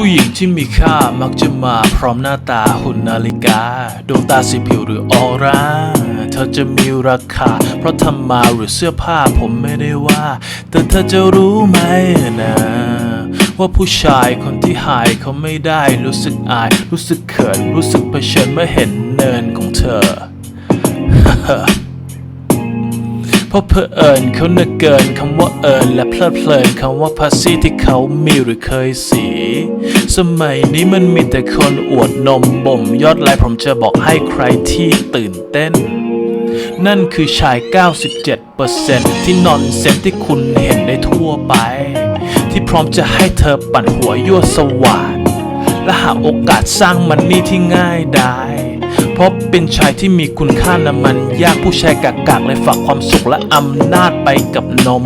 ผู้หญิงที่มีค่ามักจะมาพร้อมหน้าตาหุ่นนาฬิกา ดวงตาสีผิวหรือออร่า เธอจะมีราคา เพราะทำมาหรือเสื้อผ้าผมไม่ได้ว่า แต่เธอจะรู้ไหมนะ ว่าผู้ชายคนที่หายเขาไม่ได้รู้สึกอาย รู้สึกเขิน รู้สึกเผชิญเมื่อเห็นเนินของเธอ ราะเพอเอิญเขาเนึกเกินคำว่าเอิญและเพลิดเพลินคำว่าภาษีที่เขามีหรือเคยสี สมัยนี้มันมีแต่คนอวดนมบ่มยอดไลค์ผมจะบอกให้ใครที่ตื่นเต้น นั่นคือชาย 97%ที่นอนเซนที่คุณเห็นได้ทั่วไป ที่พร้อมจะให้เธอปั่นหัวยั่วสวาดและหาโอกาสสร้างมันนี่ที่ง่ายได้ พราะเป็นชายที่มีคุณค่านะมัน ยากผู้ชายกากากเลยฝากความสุขและอำนาจไปกับนม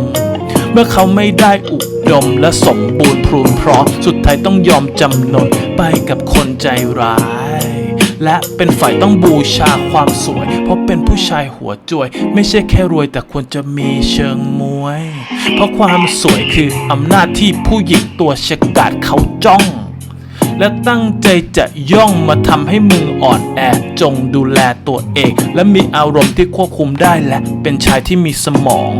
เมื่อเขาไม่ได้อุดมและสมบูรณ์พรูนเพราะสุดท้ายต้องยอมจำนนไปกับคนใจร้าย และเป็นฝ่ายต้องบูชาความสวย เพราะเป็นผู้ชายหัวจวย ไม่ใช่แค่รวยแต่ควรจะมีเชิงมวย เพราะความสวยคืออำนาจที่ผู้หญิงตัวฉกาจเขาจ้อง และตั้งใจจะย่องมาทำให้มึงอ่อนแอ จงดูแลตัวเอง และมีอารมณ์ที่ควบคุมได้และเป็นชายที่มีสมอง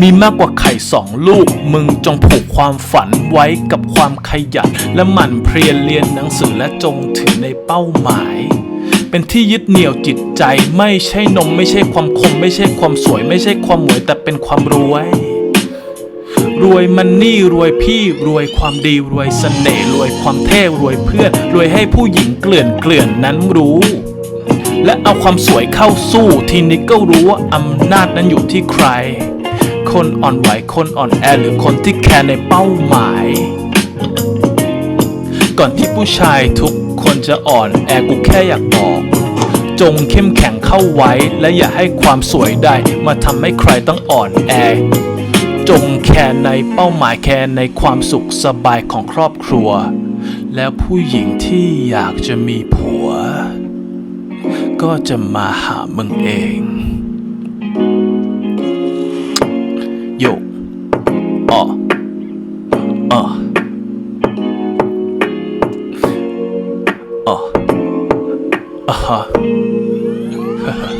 มีมากกว่าไข่สองลูก มึงจงผูกความฝันไว้กับความขยัน และหมั่นเพียนเรียนหนังสือและจงถึงในเป้าหมายเป็นที่ยึดเหนี่ยวจิตใจไม่ใช่นม ไม่ใช่ความคม ไม่ใช่ความสวย ไม่ใช่ความหมวยแต่เป็นความรวย รวยมันนี่รวยพี่รวยความดีรวยเสน่ห์รวยความเท่รวยเพื่อน รวยให้ผู้หญิงเกลื่อนเกลื่อนนั้นรู้ และเอาความสวยเข้าสู้ทีนี้ก็รู้ว่าอำนาจนั้นอยู่ที่ใคร คนอ่อนไหวคนอ่อนแอหรือคนที่แคร์ในเป้าหมาย ก่อนที่ผู้ชายทุกคนจะอ่อนแอกูแค่อยากบอกจงเข้มแข็งเข้าไว้ และอย่าให้ความสวยใดมาทำให้ใครต้องอ่อนแอ จงแคร์ในเป้าหมายแคร์ในความสุขสบายของครอบครัว แล้วผู้หญิงที่อยากจะมีผัว ก็จะมาหามึงเองโยอ่ออ่ออ่ออะฮะ